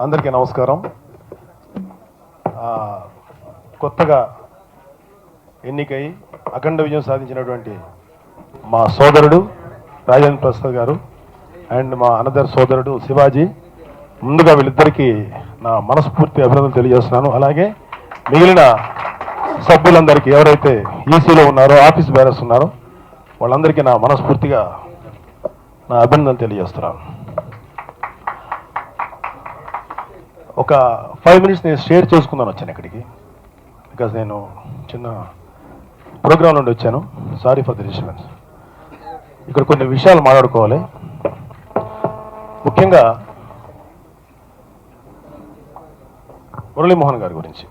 అందరికీ నమస్కారం. కొత్తగా ఎన్నికై అఖండ విజయం సాధించినటువంటి మా సోదరుడు రాజేంద్ర ప్రసాద్ గారు అండ్ మా అనదర్ సోదరుడు శివాజీ. ముందుగా వీళ్ళిద్దరికీ నా మనస్ఫూర్తి అభినందనలు తెలియజేస్తున్నాను. అలాగే మిగిలిన సభ్యులందరికీ ఎవరైతే ఈసీలో ఉన్నారో ఆఫీస్ బ్యారర్స్ ఉన్నారో వాళ్ళందరికీ నా మనస్ఫూర్తిగా నా అభినందనలు తెలియజేస్తున్నాను. ఒక ఫైవ్ మినిట్స్ నేను షేర్ చేసుకుందాను వచ్చాను ఇక్కడికి. బికాజ్ నేను చిన్న ప్రోగ్రామ్ నుండి వచ్చాను. సారీ ఫర్ ది డిస్టర్బెన్స్ ఇక్కడ కొన్ని విషయాలు మాట్లాడుకోవాలి. ముఖ్యంగా మురళీమోహన్ గారి గురించి.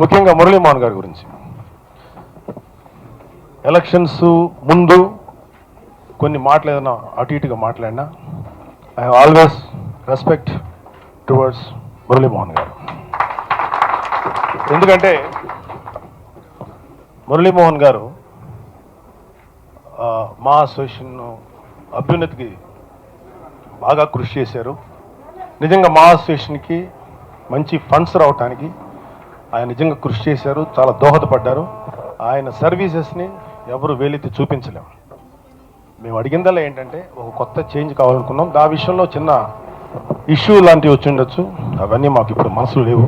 ముఖ్యంగా మురళీమోహన్ గారి గురించి. ఎలక్షన్స్ ముందు కొన్ని మాటలు ఏదైనా అటు ఇటుగా మాట్లాడినా I always respect towards Muralimohan గారు. ఎందుకంటే మురళీమోహన్ గారు మా అసోసియేషన్ అభ్యున్నతికి బాగా కృషి చేశారు. నిజంగా మా అసోసియేషన్కి మంచి ఫండ్స్ రావటానికి ఆయన నిజంగా కృషి చేశారు చాలా దోహదపడ్డారు. ఆయన సర్వీసెస్ని ఎవరు వేలెత్తి చూపించలేము మేము అడిగిందల్లా ఏంటంటే ఒక కొత్త చేంజ్ కావాలనుకున్నాం. ఆ విషయంలో చిన్న ఇష్యూ లాంటివి వచ్చి ఉండొచ్చు. అవన్నీ మాకు ఇప్పుడు మనసులు లేవు.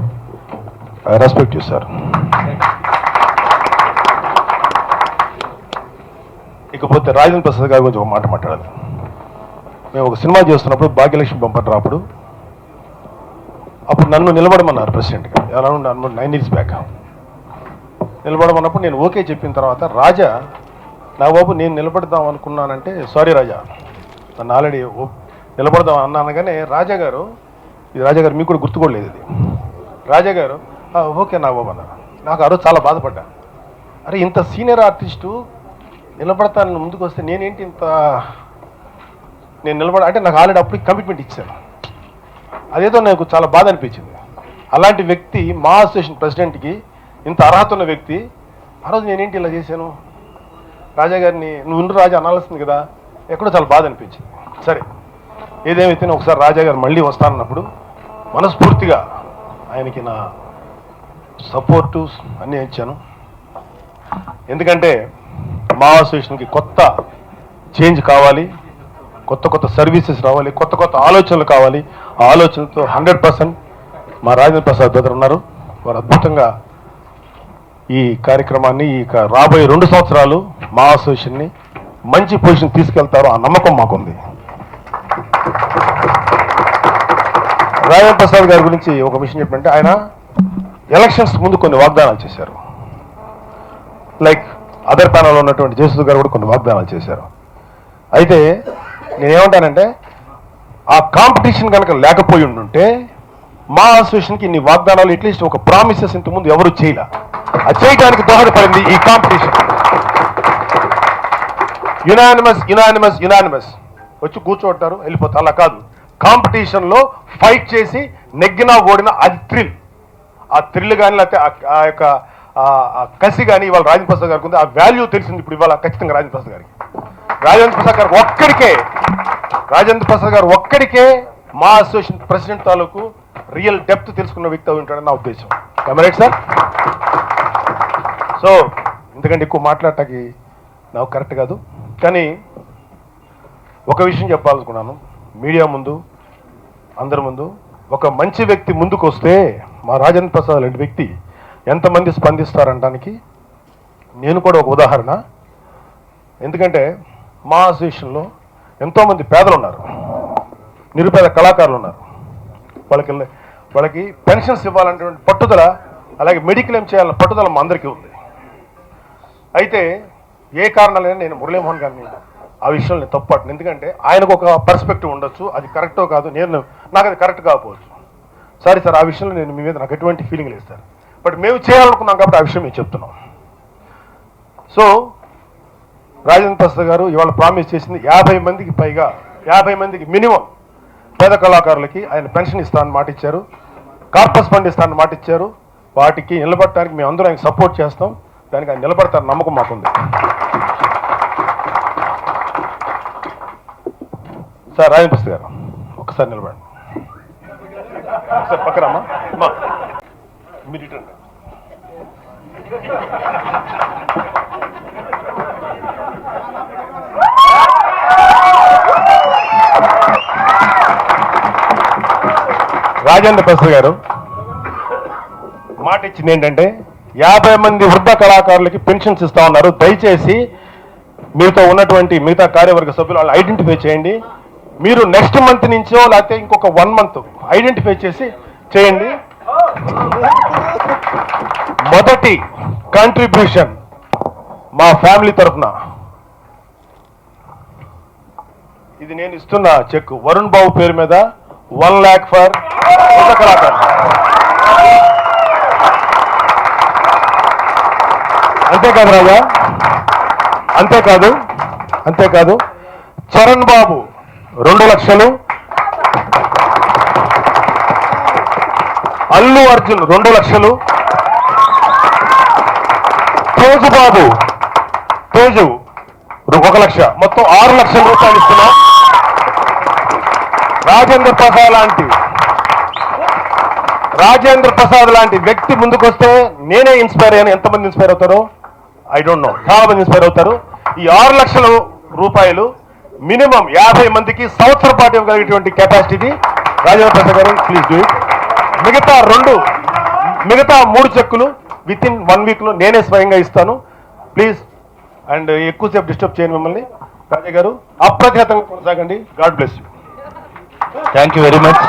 I respect you sir. ఇకపోతే రాజేంద్ర ప్రసాద్ గారి గురించి ఒక మాట మాట్లాడాలి. మేము ఒక సినిమా చేస్తున్నప్పుడు భాగ్యలక్ష్మి బంపర్ అప్పుడు అప్పుడు నన్ను నిలబడమన్నారు ప్రెసిడెంట్గా ఎలా ఉండే నైన్ ఇయర్స్ బ్యాక్. నిలబడమన్నప్పుడు నేను ఓకే చెప్పిన తర్వాత రాజా నా బాబు నేను నిలబడదాం అనుకున్నానంటే సారీ రాజా నన్ను ఆల్రెడీ నిలబడదాం అన్నాను కానీ రాజా గారు ఇది రాజా గారు మీకు కూడా గుర్తుకోలేదు ఇది. రాజా గారు ఓకే నా బాబు అన్నారు నాకు ఆ రోజు చాలా బాధపడ్డా. అరే ఇంత సీనియర్ ఆర్టిస్టు నిలబడతాను ముందుకు వస్తే నేనేంటి ఇంత నేను నిలబడ అంటే నాకు ఆల్రెడీ అప్పుడు కమిట్మెంట్ ఇచ్చాను అదేదో నాకు చాలా బాధ అనిపించింది. అలాంటి వ్యక్తి మా అసోసియేషన్ ప్రెసిడెంట్కి ఇంత అర్హత ఉన్న వ్యక్తి ఆ రోజు నేనేంటి ఇలా చేశాను? రాజా గారిని నువ్వు ఉండు రాజా అనాల్సింది కదా ఎక్కడో చాలా బాధ అనిపించింది. సరే ఏదేమైతేనే ఒకసారి రాజా గారు మళ్ళీ వస్తానన్నప్పుడు మనస్ఫూర్తిగా ఆయనకి నా సపోర్టు అన్నీ ఇచ్చాను. ఎందుకంటే మా అసోసియేషన్కి కొత్త చేంజ్ కావాలి కొత్త కొత్త సర్వీసెస్ రావాలి కొత్త కొత్త ఆలోచనలు కావాలి. ఆ ఆలోచనతో హండ్రెడ్ పర్సెంట్ మా రాజేంద్ర ప్రసాద్ బ్రదర్ ఉన్నారు. వారు అద్భుతంగా ఈ కార్యక్రమాన్ని ఈ రాబోయే రెండు సంవత్సరాలు మా అసోసియేషన్ని మంచి పొజిషన్ తీసుకెళ్తారు ఆ నమ్మకం మాకుంది. రాజేంద్ర ప్రసాద్ గారి గురించి ఒక విషయం చెప్పంటే ఆయన ఎలక్షన్స్ ముందు కొన్ని వాగ్దానాలు చేశారు. లైక్ అదర్ ప్యానల్లో ఉన్నటువంటి జయసుధ గారు కూడా కొన్ని వాగ్దానాలు చేశారు. అయితే నేనేమంటానంటే ఆ కాంపిటీషన్ కనుక లేకపోయి ఉండుంటే మా అసోసియేషన్కి ఇన్ని వాగ్దానాలు అట్లీస్ట్ ఒక ప్రామిసెస్ ఇంత ముందు ఎవరు చేయలే. చేయడానికి దోహదపడింది ఈ కాంపిటీషన్ యునానిమస్ యునానిమస్ యునానిమస్ వచ్చి కూర్చోంటారు వెళ్ళిపోతారు అలా కాదు. కాంపిటీషన్లో ఫైట్ చేసి నెగ్గినా ఓడినా అది థ్రిల్ ఆ థ్రిల్ కానీ లేకపోతే ఆ- యొక్క కసి కానీ ఇవాళ రాజేంద్ర ప్రసాద్ గారికి ఉంది. ఆ వాల్యూ తెలిసింది ఇప్పుడు ఇవాళ ఖచ్చితంగా రాజేంద్ర ప్రసాద్ గారికి. రాజేంద్ర ప్రసాద్ గారు ఒక్కడికే రాజేంద్ర ప్రసాద్ గారు ఒక్కడికే మా అసోసియేషన్ ప్రెసిడెంట్ తాలూకు రియల్ డెప్త్ తెలుసుకున్న వ్యక్తి ఉంటాడని నా ఉద్దేశం. కమరేట్ సార్ సో ఎందుకంటే ఎక్కువ మాట్లాడటానికి నాకు కరెక్ట్ కాదు. కానీ ఒక విషయం చెప్పాలనుకున్నాను. మీడియా ముందు అందరి ముందు ఒక మంచి వ్యక్తి ముందుకు వస్తే మా రాజన్ ప్రసాద్ లాంటి వ్యక్తి ఎంతమంది స్పందిస్తారనడానికి నేను కూడా ఒక ఉదాహరణ. ఎందుకంటే మా అసోసియేషన్లో ఎంతోమంది పేదలు ఉన్నారు నిరుపేద కళాకారులు ఉన్నారు వాళ్ళకి వాళ్ళకి పెన్షన్స్ ఇవ్వాలనేటువంటి పట్టుదల అలాగే మెడిక్లెయిమ్ చేయాలన్న పట్టుదల మా అందరికీ ఉంది. అయితే ఏ కారణాలైనా నేను మురళీమోహన్ గారిని ఆ విషయంలో నేను తప్పట్ను ఎందుకంటే ఆయనకు ఒక పర్స్పెక్టివ్ ఉండొచ్చు. అది కరెక్టో కాదు. నేను నాకు అది కరెక్ట్ కాకపోవచ్చు. సారీ సార్ ఆ విషయంలో నేను మీ మీద నాకు ఎటువంటి ఫీలింగ్ లేదు సార్ బట్ మేము చేయాలనుకున్నాం కాబట్టి ఆ విషయం మేము చెప్తున్నాం. సో రాజేంద్ర ప్రసాద్ గారు ఇవాళ ప్రామిస్ చేసింది యాభై మందికి పైగా యాభై మందికి మినిమం పేద కళాకారులకి ఆయన పెన్షన్ ఇస్తానని మాట ఇచ్చారు. కార్పస్ ఫండ్ ఇస్తానని మాట ఇచ్చారు. వాటికి నిలబడటానికి మేము అందరూ ఆయన సపోర్ట్ చేస్తాం. దానికి ఆయన నిలబడతారు నమ్మకం మాకుంది. సార్ రాజప్రసాద్ గారు ఒకసారి నిలబడండి. ఒకసారి పక్కరమ్మా అమ్మా మీరు రిటర్న్ రాజేంద్ర ప్రసాద్ గారు మాట ఇచ్చింది ఏంటంటే యాభై మంది వృద్ధ కళాకారులకి పెన్షన్స్ ఇస్తా ఉన్నారు. దయచేసి మీతో ఉన్నటువంటి మిగతా కార్యవర్గ సభ్యులు వాళ్ళు ఐడెంటిఫై చేయండి. మీరు నెక్స్ట్ మంత్ నుంచో లేకపోతే ఇంకొక వన్ మంత్ ఐడెంటిఫై చేసి చేయండి. మొదటి కాంట్రిబ్యూషన్ మా ఫ్యామిలీ తరఫున. ఇది నేను ఇస్తున్న చెక్. వరుణ్ బాబు పేరు మీద వన్ ల్యాక్ ఫర్ వృద్ధ అంతేకాదు రాజా. అంతేకాదు అంతేకాదు చరణ్ బాబు రెండు లక్షలు. అల్లు అర్జున్ రెండు లక్షలు. తేజు బాబు తేజు ఒక లక్ష. మొత్తం ఆరు లక్షల రూపాయలు ఇస్తున్నాం. రాజేంద్ర ప్రసాద్ లాంటి. రాజేంద్ర ప్రసాద్ లాంటి వ్యక్తి ముందుకొస్తే నేనే ఇన్స్పైర్ అయ్యాను. ఎంతమంది ఇన్స్పైర్ అవుతారో? ఐ డోంట్ నో చాలా మంది ఇన్స్పైర్ అవుతారు. ఈ ఆరు లక్షల రూపాయలు మినిమం యాభై మందికి సంవత్సర పాటు ఇవ్వగలిగేటువంటి కెపాసిటీ రాజేంద్ర ప్రసాద్ గారు. ప్లీజ్ డూ ఇట్ మిగతా రెండు మిగతా మూడు చెక్కులు విత్ ఇన్ వన్ వీక్లో నేనే స్వయంగా ఇస్తాను. ప్లీజ్ అండ్ ఎక్కువసేపు డిస్టర్బ్ చేయను మిమ్మల్ని. రాజా గారు అప్రఖ్యాతంగా కొనసాగండి. God bless you thank you very much